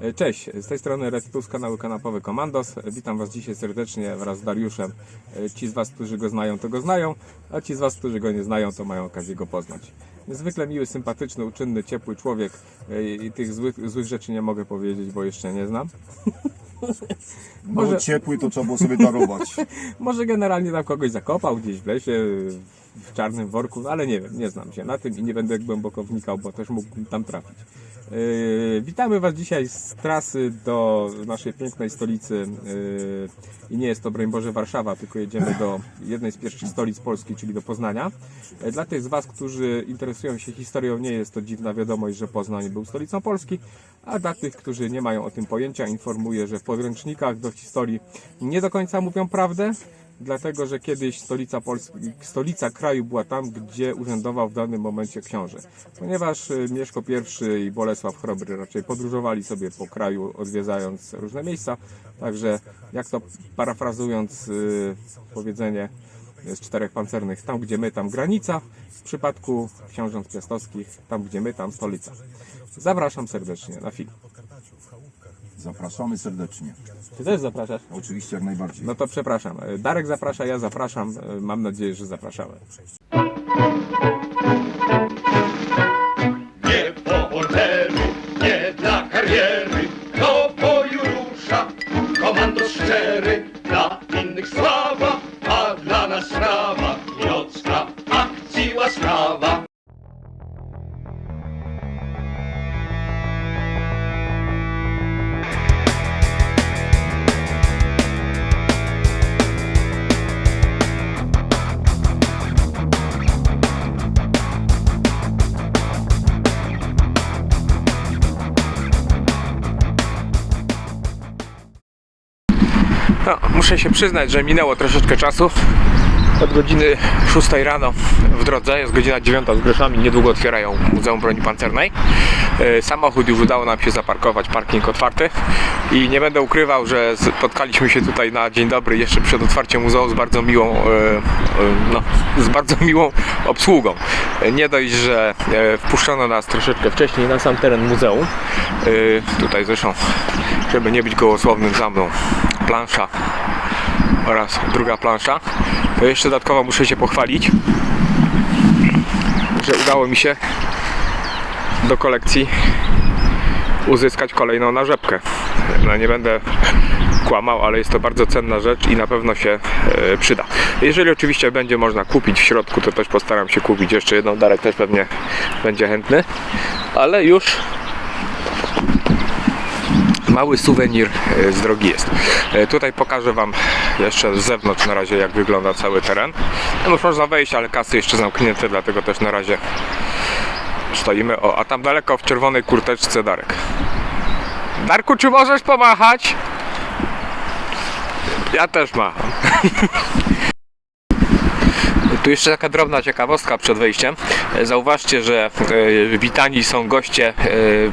E, Cześć, z tej strony Red z kanału Kanapowy Komandos. Witam Was dzisiaj serdecznie wraz z Dariuszem. E, Ci z Was, którzy go znają, to go znają, a ci z Was, którzy go nie znają, to mają okazję go poznać. Niezwykle miły, sympatyczny, uczynny, ciepły człowiek e, i tych złych, złych rzeczy nie mogę powiedzieć, bo jeszcze nie znam. Może- ciepły to trzeba było sobie darować. Może generalnie tam kogoś zakopał gdzieś w lesie, w czarnym worku, ale nie wiem, nie znam się na tym i nie będę głęboko wnikał, bo też mógłbym tam trafić. Yy, witamy Was dzisiaj z trasy do naszej pięknej stolicy yy, i nie jest to, broń Boże, Warszawa, tylko jedziemy do jednej z pierwszych stolic Polski, czyli do Poznania. Yy, Dla tych z Was, którzy interesują się historią, nie jest to dziwna wiadomość, że Poznań był stolicą Polski, a dla tych, którzy nie mają o tym pojęcia, informuję, że w podręcznikach do historii nie do końca mówią prawdę, dlatego że kiedyś stolica, Polski, stolica kraju była tam, gdzie urzędował w danym momencie książę. Ponieważ y, Mieszko I i Bolesław Chrobry raczej podróżowali sobie po kraju, odwiedzając różne miejsca, także jak to parafrazując y, powiedzenie z czterech pancernych, tam gdzie my, tam granica, w przypadku książąt piastowskich, tam gdzie my, tam stolica. Zapraszam serdecznie na film. Zapraszamy serdecznie. Ty też zapraszasz? Oczywiście jak najbardziej. No to przepraszam. Darek zaprasza, ja zapraszam. Mam nadzieję, że zapraszamy. Przyznać, że minęło troszeczkę czasu. Od godziny 6 rano w drodze, jest godzina 9 z groszami, niedługo otwierają Muzeum Broni Pancernej. E, Samochód już udało nam się zaparkować, parking otwarty i nie będę ukrywał, że spotkaliśmy się tutaj na dzień dobry jeszcze przed otwarciem muzeum z bardzo miłą, e, e, no, z bardzo miłą obsługą. Nie dość, że wpuszczono nas troszeczkę wcześniej na sam teren muzeum. Tutaj zresztą, żeby nie być gołosłownym za mną, plansza oraz druga plansza. To jeszcze dodatkowo muszę się pochwalić, że udało mi się do kolekcji uzyskać kolejną narzepkę. No nie będę kłamał, ale jest to bardzo cenna rzecz i na pewno się e, przyda. Jeżeli oczywiście będzie można kupić w środku, to też postaram się kupić jeszcze jedną. Darek też pewnie będzie chętny, ale już mały suwenir e, z drogi jest. E, Tutaj pokażę Wam jeszcze z zewnątrz na razie jak wygląda cały teren. No już można wejść, ale kasy jeszcze zamknięte, dlatego też na razie stoimy. O, a tam daleko w czerwonej kurteczce Darek. Darku, czy możesz pomachać? Ja też macham. Tu jeszcze taka drobna ciekawostka przed wejściem. Zauważcie, że e, witani są goście e,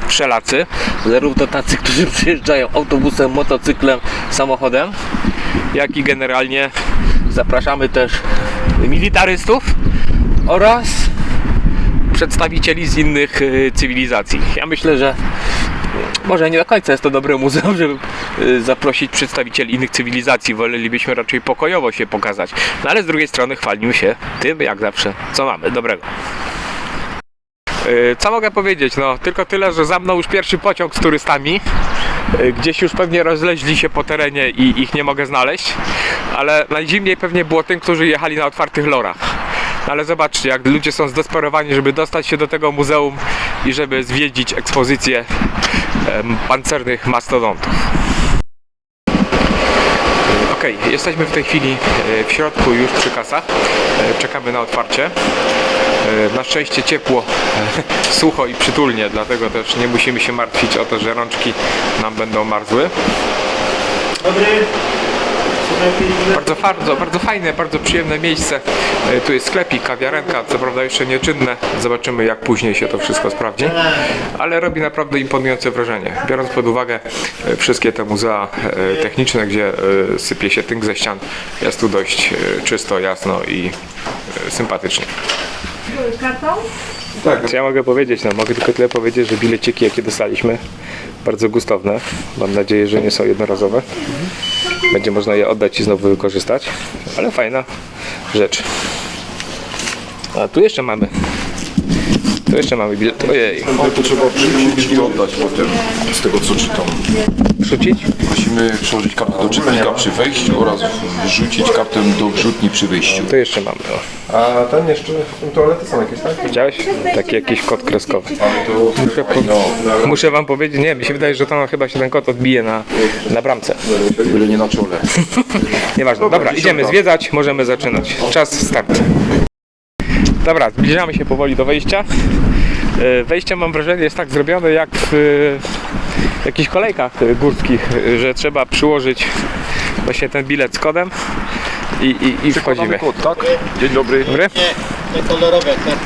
przelacy, zarówno tacy, którzy przyjeżdżają autobusem, motocyklem, samochodem, jak i generalnie zapraszamy też militarystów oraz przedstawicieli z innych e, cywilizacji. Ja myślę, że może nie do końca jest to dobre muzeum, żeby y, zaprosić przedstawicieli innych cywilizacji. Wolelibyśmy raczej pokojowo się pokazać. No ale z drugiej strony chwalimy się tym, jak zawsze, co mamy dobrego. Y, Co mogę powiedzieć? No, tylko tyle, że za mną już pierwszy pociąg z turystami. Y, Gdzieś już pewnie rozleźli się po terenie i ich nie mogę znaleźć. Ale najzimniej pewnie było tym, którzy jechali na otwartych lorach. Ale zobaczcie, jak ludzie są zdesperowani, żeby dostać się do tego muzeum i żeby zwiedzić ekspozycję pancernych mastodontów. Okej, jesteśmy w tej chwili e, w środku już przy kasach. E, Czekamy na otwarcie. E, Na szczęście ciepło, sucho i przytulnie, dlatego też nie musimy się martwić o to, że rączki nam będą marzły. Bardzo, bardzo, bardzo fajne, bardzo przyjemne miejsce. E, Tu jest sklepik, kawiarenka, co prawda jeszcze nieczynne. Zobaczymy jak później się to wszystko sprawdzi. Ale robi naprawdę imponujące wrażenie. Biorąc pod uwagę e, wszystkie te muzea e, techniczne, gdzie sypie się tynk ze ścian, jest tu dość czysto, jasno i sympatycznie. kartą? Tak. Co ja mogę powiedzieć? No, mogę tylko tyle powiedzieć, że bileciki, jakie dostaliśmy, bardzo gustowne. Mam nadzieję, że nie są jednorazowe. Będzie można je oddać i znowu wykorzystać. Ale fajna rzecz. A tu jeszcze mamy. Tu jeszcze mamy bilet. Ojej. No to trzeba przywrócić i oddać potem, z tego co czytam. Wrzucić? Musimy przyłożyć kartę do czytnika przy wejściu oraz wrzucić kartę do wrzutni przy wyjściu. Tu jeszcze mamy. O. A tam jeszcze toalety są jakieś, tak? Widziałeś? Taki jakiś kod kreskowy. Ale to Muszę, po, muszę wam powiedzieć, nie, mi się wydaje, że tam chyba się ten kod odbije na, na bramce. byle nie na czole. Nieważne. Dobra, idziemy zwiedzać, możemy zaczynać. Czas start. Dobra, zbliżamy się powoli do wejścia. E, Wejście mam wrażenie jest tak zrobione jak w jakichś kolejkach górskich, że trzeba przyłożyć właśnie ten bilet z kodem i, i, i wchodzimy. kod, tak? Dzień dobry. Dobry? Te kolorowe karty.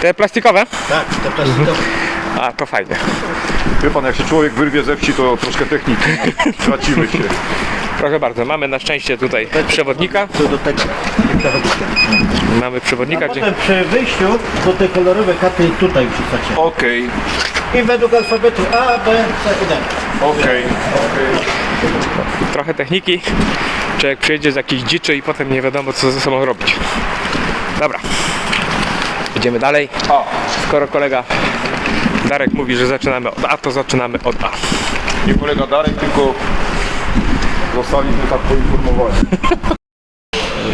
Te plastikowe? Tak, te plastikowe. A, to fajnie. Wie pan, jak się człowiek wyrwie ze wsi, to troszkę techniki. Tracimy się. Proszę bardzo, mamy na szczęście tutaj przewodnika. Co do tego. Mamy przewodnika, gdzie... Potem przy wyjściu to te kolorowe karty tutaj wrzucacie. Okej, I według alfabetu A, B, C i D. okej. trochę techniki. Człowiek przyjedzie z jakiejś dziczy i potem nie wiadomo co ze sobą robić. Dobra. Idziemy dalej. Skoro kolega Darek mówi, że zaczynamy od A, to zaczynamy od A. Nie kolega Darek, tylko zostaliśmy tak poinformowani.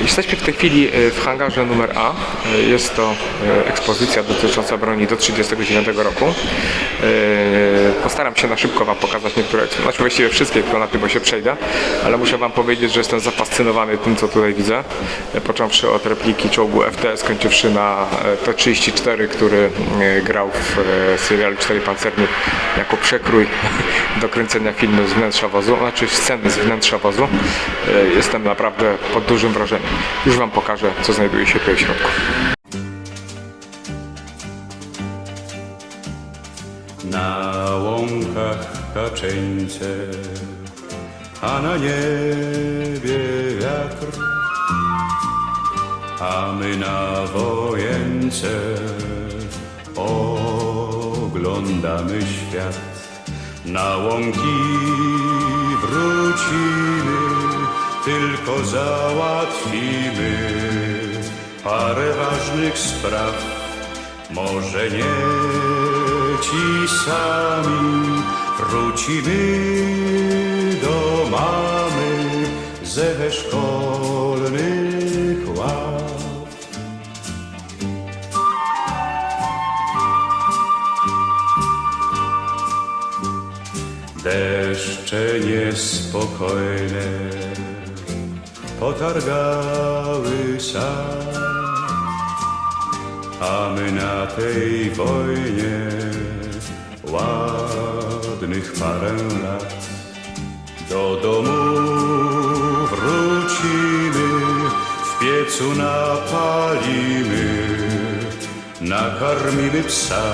Jesteśmy w tej chwili e, w hangarze numer A. E, Jest to e, ekspozycja dotycząca broni do 1939 roku. Postaram się na szybko Wam pokazać niektóre, znaczy właściwie wszystkie, tylko na tym bo się przejdę, ale muszę Wam powiedzieć, że jestem zafascynowany tym, co tutaj widzę. Począwszy od repliki czołgu FT, skończywszy na e, T-34, który grał w serialu 4 Pancerni jako przekrój do kręcenia filmu z wnętrza wozu, znaczy sceny z wnętrza wozu. Jestem naprawdę pod dużym wrażeniem. Już Wam pokażę, co znajduje się tutaj w środku. Na łąkach kaczeńce, a na niebie wiatr, a my na wojence oglądamy świat. Na łąki wrócimy, tylko załatwimy parę ważnych spraw. Może nie ci sami wrócimy do mamy ze szkolnych ław. Deszcze niespokojne potargały sad a my na tej wojnie ładnych parę lat do domu wrócimy, w piecu napalimy, nakarmimy psa,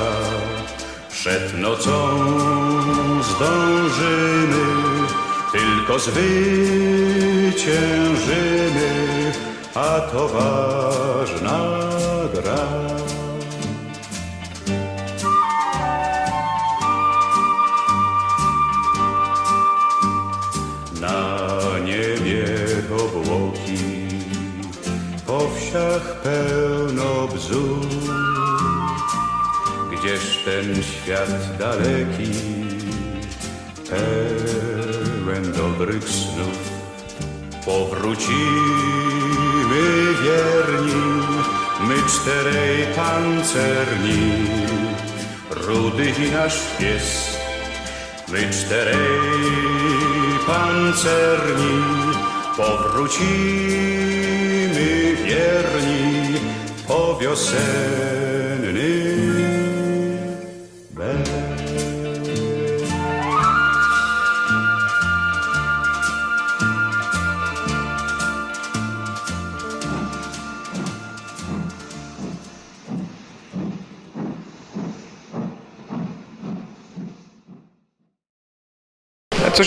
przed nocą zdążymy, tylko zwyciężymy, a to ważna gra. Na niebie obłoki, po wsiach pełno bzów. Gdzież ten świat daleki, dobrych snów. Powrócimy wierni, my czterej pancerni, rudy i nasz pies. My czterej pancerni powrócimy wierni po wiosenny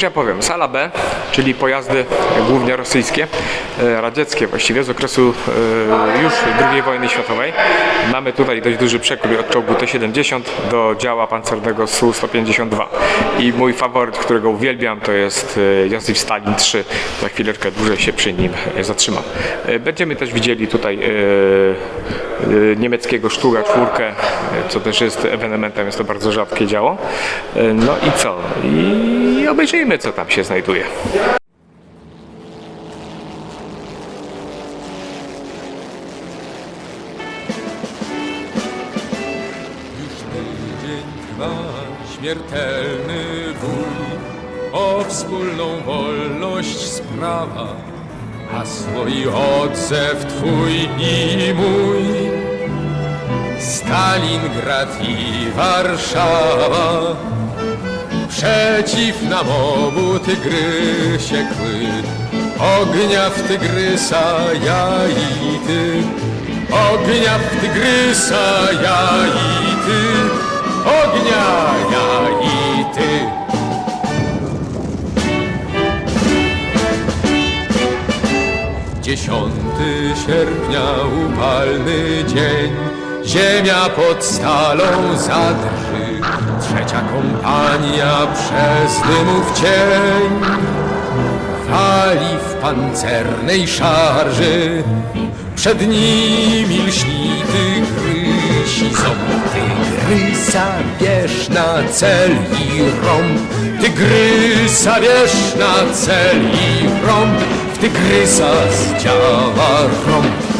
ja powiem, sala B, czyli pojazdy głównie rosyjskie, e, radzieckie właściwie z okresu e, już II wojny światowej. Mamy tutaj dość duży przekrój od czołgu T-70 do działa pancernego Su-152. I mój faworyt, którego uwielbiam, to jest e, Józef Stalin 3. Za chwileczkę dłużej się przy nim zatrzymam. Będziemy też widzieli tutaj niemieckiego Sztuga czwórkę, co też jest ewenementem, jest to bardzo rzadkie działo. No i co? I obejrzyjmy, co tam się znajduje. Dzień trwa śmiertelny bój o wspólną wolność sprawa, hasło i odzew twój i mój. Stalingrad i Warszawa przeciw nam obu tygrysie kły. Ognia w tygrysa ja i ty, ognia w tygrysa ja i ty, ognia ja i ty. Dziesiąty sierpnia upalny dzień Ziemia pod stalą zadrży Trzecia kompania przez dymów cień. Wali w pancernej szarży Przed nimi lśni tygrysi ząb Tygrysa bierz na cel i rąb. Tygrysa bierz na cel i rąb. W tygrysa zdziała rąb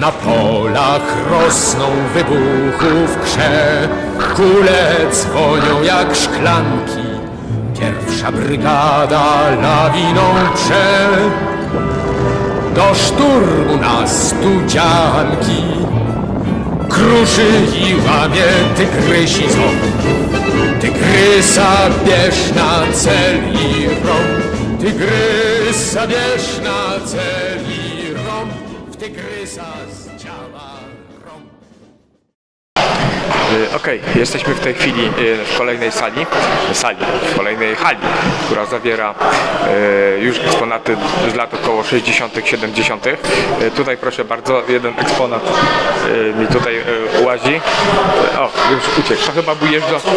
Na polach rosną wybuchów krze. Kule dzwonią jak szklanki. Pierwsza brygada lawiną prze. Do szturmu na studzianki Kruszy i łamie tygrysi ząb. Tygrysa bierz na cel i rąb Tygrysa bierz na cel i Y, Okej, jesteśmy w tej chwili y, w kolejnej sali, sali, w kolejnej hali, która zawiera y, już eksponaty z lat około 60., 70. Y, Tutaj proszę bardzo, jeden eksponat mi tutaj łazi. O, już uciekł, to chyba był jeżdżący.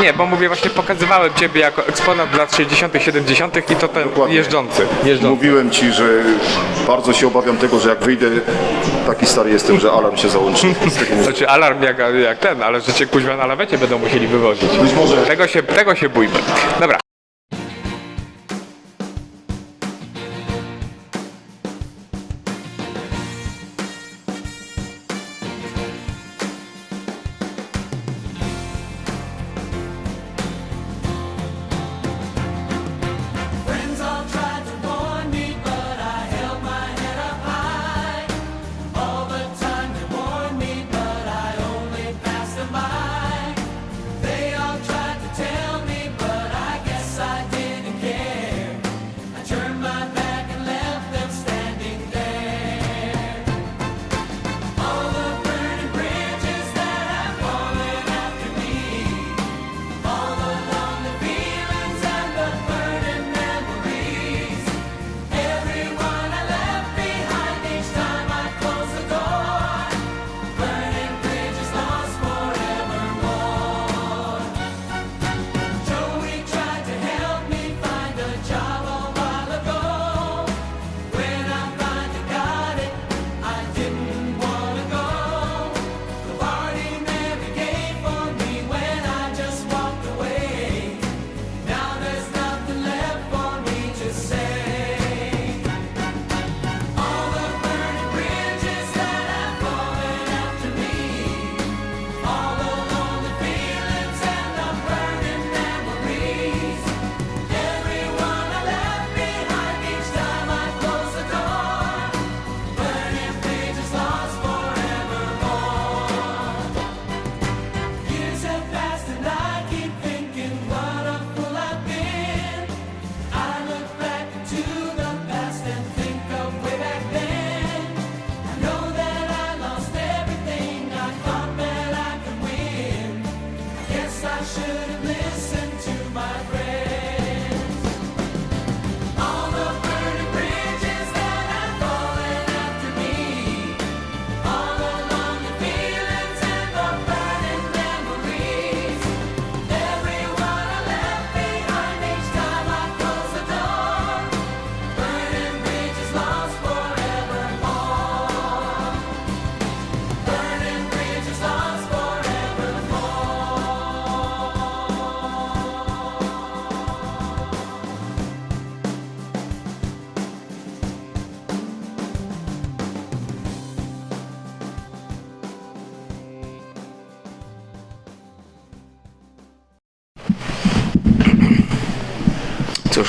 Nie, bo mówię, właśnie pokazywałem Ciebie jako eksponat lat 60., 70. i to ten jeżdżący. jeżdżący. Mówiłem ci, że bardzo się obawiam tego, że jak wyjdę, taki stary jestem, że alarm się załączy. Znaczy alarm jak, jak ten, ale że cię kuźwa na lawecie będą musieli wywozić. Być może. Tego się, tego się bójmy. Dobra.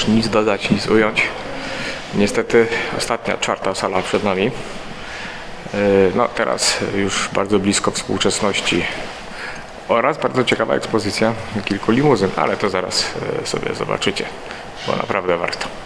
Już nic dodać, nic ująć. Niestety ostatnia, czwarta sala przed nami. Yy, No teraz już bardzo blisko współczesności oraz bardzo ciekawa ekspozycja kilku limuzyn, ale to zaraz yy, sobie zobaczycie, bo naprawdę warto.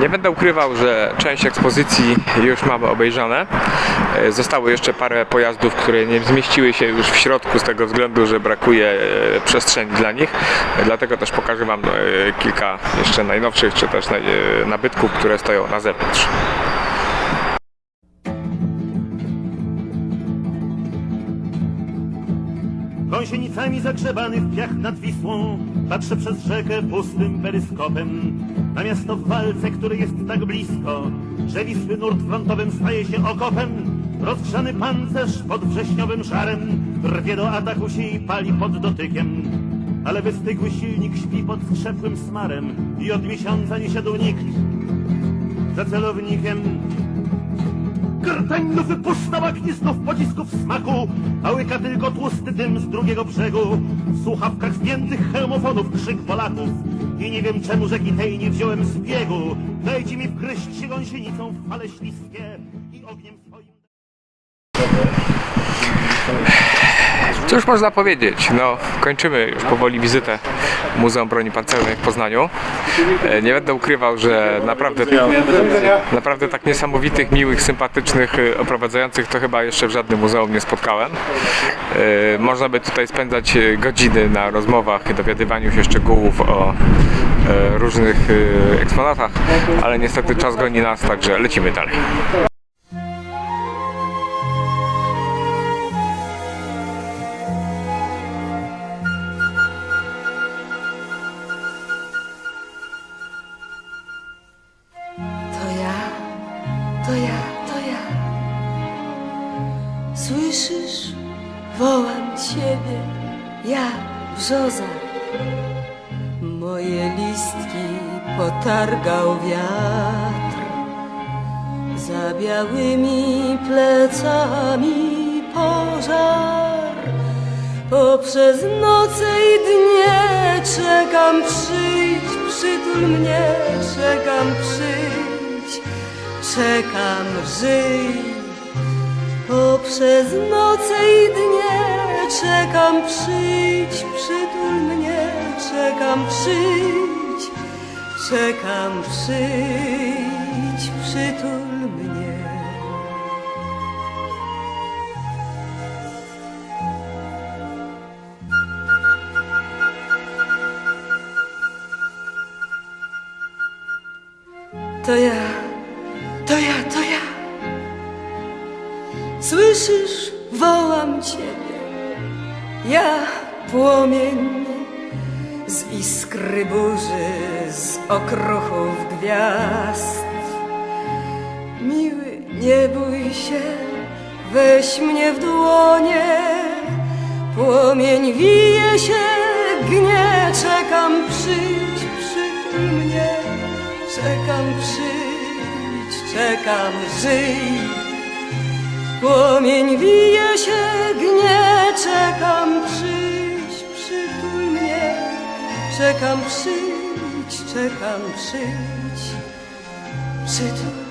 Nie będę ukrywał, że część ekspozycji już mamy obejrzane. E, Zostało jeszcze parę pojazdów, które nie zmieściły się już w środku z tego względu, że brakuje e, przestrzeni dla nich. E, Dlatego też pokażę Wam kilka jeszcze najnowszych, czy też nabytków, które stoją na zewnątrz. Gąsienicami zagrzebany w piach nad Wisłą Patrzę przez rzekę pustym peryskopem. Na miasto w walce, które jest tak blisko Że Wisły nurt frontowym staje się okopem. Rozgrzany pancerz pod wrześniowym żarem Rwie do ataku się i pali pod dotykiem. Ale wystygły silnik śpi pod skrzepłym smarem I od miesiąca nie siadł nikt. Za celownikiem Krtań wypuszczała gnizdów pocisków smaku, a łyka tylko tłusty dym z drugiego brzegu. W słuchawkach zdjętych hełmofonów krzyk Polaków. I nie wiem czemu rzeki tej nie wziąłem z biegu. Dajcie mi wgryźć się gąsienicą w fale śliskie i ogniem swoim... Cóż można powiedzieć? No, kończymy już powoli wizytę Muzeum Broni Pancernej w Poznaniu. E, Nie będę ukrywał, że naprawdę, naprawdę tak niesamowitych, miłych, sympatycznych, e, oprowadzających to chyba jeszcze w żadnym muzeum nie spotkałem. E, Można by tutaj spędzać godziny na rozmowach, dowiadywaniu się szczegółów o różnych eksponatach, ale niestety czas goni nas, także lecimy dalej. Słyszysz? Wołam ciebie, ja brzoza. Moje listki potargał wiatr. Za białymi plecami pożar. Poprzez noce i dnie czekam przyjść przytul mnie, czekam przyjdź, czekam żyj. Poprzez noce i dnie czekam przyjdź, przytul mnie, czekam przyjdź, czekam przyjdź, przytul mnie. To ja, okruchów gwiazd. Miły, nie bój się, weź mnie w dłonie. Płomień wije się, gnie, czekam, przyjdź, przytul mnie. Czekam, przyjdź, czekam, żyj. Płomień wije się, gnie, czekam, przyjdź, przytul mnie. Czekam, przyjdź, czekam, przyjdź, przytul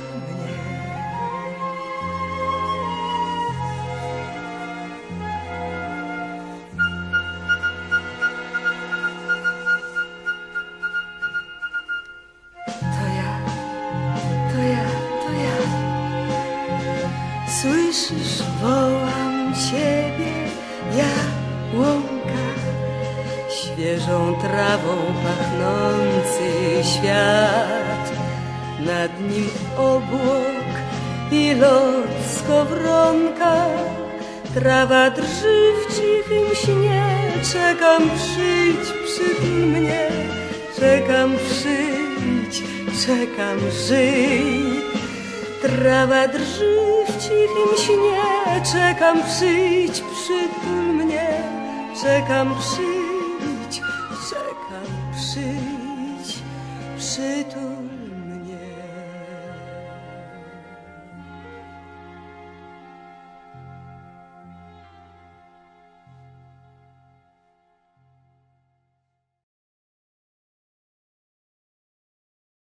obłok i lot skowronka, trawa drży w cichym śnie. Czekam, przyjdź, przytul mnie, czekam, przyjdź, czekam, żyj. Trawa drży w cichym śnie, czekam przyjdź, przytul mnie, czekam przyjdź, czekam przyjdź, przytul